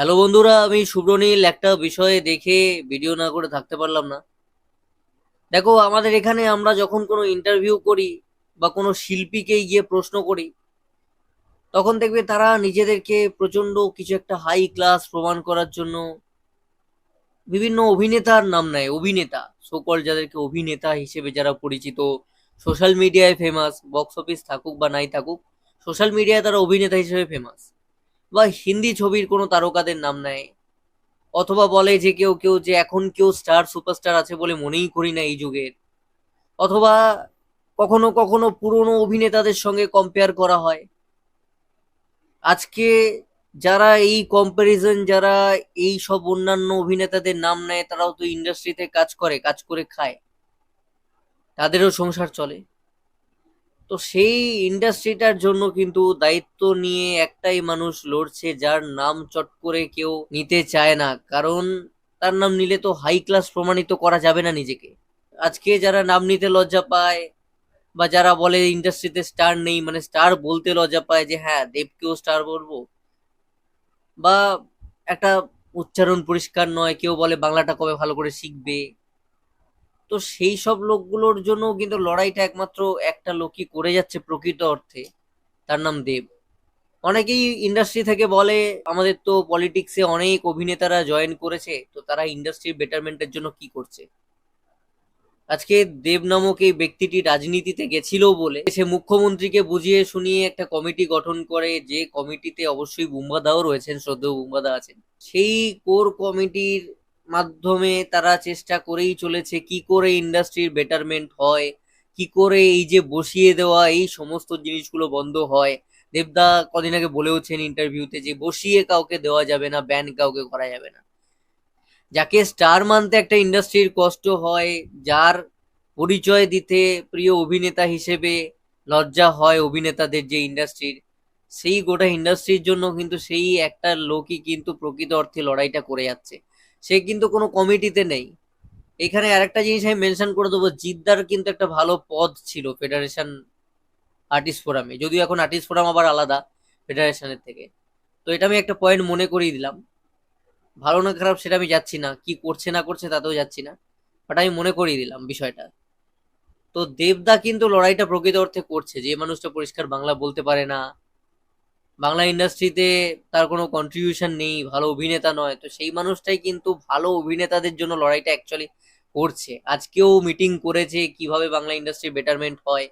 Hello বন্ধুরা, আমি শুভ্রনীল একটা বিষয়ে দেখে ভিডিও না করে থাকতে পারলাম না। দেখো, আমাদের এখানে আমরা যখন কোনো ইন্টারভিউ করি বা কোনো শিল্পীকে গিয়ে প্রশ্ন করি, তখন দেখবে তারা নিজেদেরকে প্রচণ্ড কিছু একটা হাই ক্লাস প্রমাণ করার জন্য বিভিন্ন অভিনেতার নাম নেয়, অভিনেতা। সকল যাদেরকে অভিনেতা হিসেবে যারা পরিচিত সোশ্যাল মিডিয়ায় ফেমাস বক্স অফিস থাকুক বা নাই থাকুক সোশ্যাল মিডিয়ায় তারা অভিনেতা হিসেবে ফেমাস বা হিন্দি ছবির কোনো তারকাদের নাম নেয়। অথবা বলে যে কেউ কেউ যে এখন কেউ স্টার সুপারস্টার আছে বলে মনেই করি না এই যুগের। অথবা কখনো কখনো পুরনো অভিনেতাদের সঙ্গে কম্পেয়ার করা হয়। আজকে যারা এই কম্প্যারিজন যারা এই সব অন্যান্য অভিনেতাদের নাম নেয়, তারাও তো ইন্ডাস্ট্রিতে কাজ করে কাজ করে খায়। তাদেরও সংসার চলে। তো সেই ইন্ডাস্ট্রিটার জন্য কিন্তু দায়িত্ব নিয়ে একটাই মানুষ লড়ছে, যার নাম চট করে কেউ নিতে চায় না। কারণ তার নাম নিলে তো হাই ক্লাস প্রমাণিত করা যাবে না নিজেকে। আজকে যারা নাম নিতে লজ্জা পায় বা যারা বলে ইন্ডাস্ট্রিতে স্টার নেই মানে স্টার বলতে লজ্জা পায় যে হ্যাঁ দেবকেও স্টার বলব। বা একটা উচ্চারণ পরিষ্কার নয়, কেউ বলে বাংলাটা কবে ভালো করে শিখবে। তো সেই সব লোকগুলোর জন্য কিন্তু লড়াইটা একমাত্র একটা লোকই করে যাচ্ছে প্রকৃত অর্থে। তার নাম দেব। অনেকেই ইন্ডাস্ট্রি থেকে বলে, আমাদের তো পলিটিক্সে অনেক অভিনেতারা জয়েন করেছে, তো তারা ইন্ডাস্ট্রির বেটারমেন্টের জন্য কি করছে? আজকে দেব নামক এই ব্যক্তিটি রাজনীতিতে গেছিল বলে, সে মুখ্যমন্ত্রীকে বুঝিয়ে শুনিয়ে একটা কমিটি গঠন করে, যে কমিটিতে অবশ্যই বুম্বাদাও রয়েছেন, শ্রদ্ধেয় বুম্বাদা আছেন। সেই কোর কমিটির মাধ্যমে তারা চেষ্টা করেই চলেছে কি করে ইন্ডাস্ট্রির বেটারমেন্ট হয়, কি করে এই যে বসিয়ে দেওয়া, এই সমস্ত জিনিসগুলো বন্ধ হয়। দেবদা কদিন আগে বলেওছেন ইন্টারভিউতে যে বসিয়ে কাউকে দেওয়া যাবে না ব্যান কাউকে করা যাবে না। যাকে স্টার মানতে একটা ইন্ডাস্ট্রির কষ্ট হয়, যার পরিচয় দিতে প্রিয় অভিনেতা হিসেবে লজ্জা হয় অভিনেতাদের যে ইন্ডাস্ট্রির সেই গোটা ইন্ডাস্ট্রির জন্য কিন্তু সেই একটা লোকই কিন্তু প্রকৃত অর্থে লড়াইটা করে যাচ্ছে। সে কিন্তু কোনো কমিটিতে নেই। এখানে আরেকটা জিনিস আমি মেনশন করে দেবো, জিদ্দার কিন্তু একটা ভালো পদ ছিল ফেডারেশন আর্টিস্ট ফোরামে যদিও এখন আর্টিস্ট ফোরাম আবার আলাদা ফেডারেশনের থেকে। তো এটা আমি একটা পয়েন্ট মনে করিয়ে দিলাম। ভালো না খারাপ সেটা আমি যাচ্ছি না। কি করছে না করছে তাতেও যাচ্ছি না। বাট আমি মনে করিয়ে দিলাম বিষয়টা। তো দেবদা কিন্তু লড়াইটা প্রকৃত অর্থে করছে। যে মানুষটা পরিষ্কার বাংলা বলতে পারে না বাংলা ইন্ডাস্ট্রিতে তার কোনো কন্ট্রিবিউশন নেই, ভালো অভিনেতা নয়। তো সেই মানুষটাই কিন্তু ভালো অভিনেতাদের জন্য লড়াইটা অ্যাকচুয়ালি করছে। আজকেও মিটিং করেছে কীভাবে বাংলা ইন্ডাস্ট্রি বেটারমেন্ট হয়,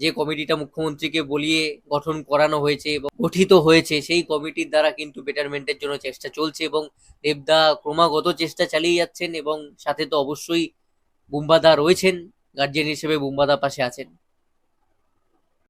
যে কমিটিটা মুখ্যমন্ত্রীকে বলিয়ে গঠন করানো হয়েছে এবং গঠিত হয়েছে, সেই কমিটির দ্বারা কিন্তু বেটারমেন্টের জন্য চেষ্টা চলছে এবং দেবদা ক্রমাগত চেষ্টা চালিয়ে যাচ্ছেন এবং সাথে তো অবশ্যই বুম্বাদা রয়েছেন গার্জিয়ান হিসেবে বুম্বাদা পাশে আছেন।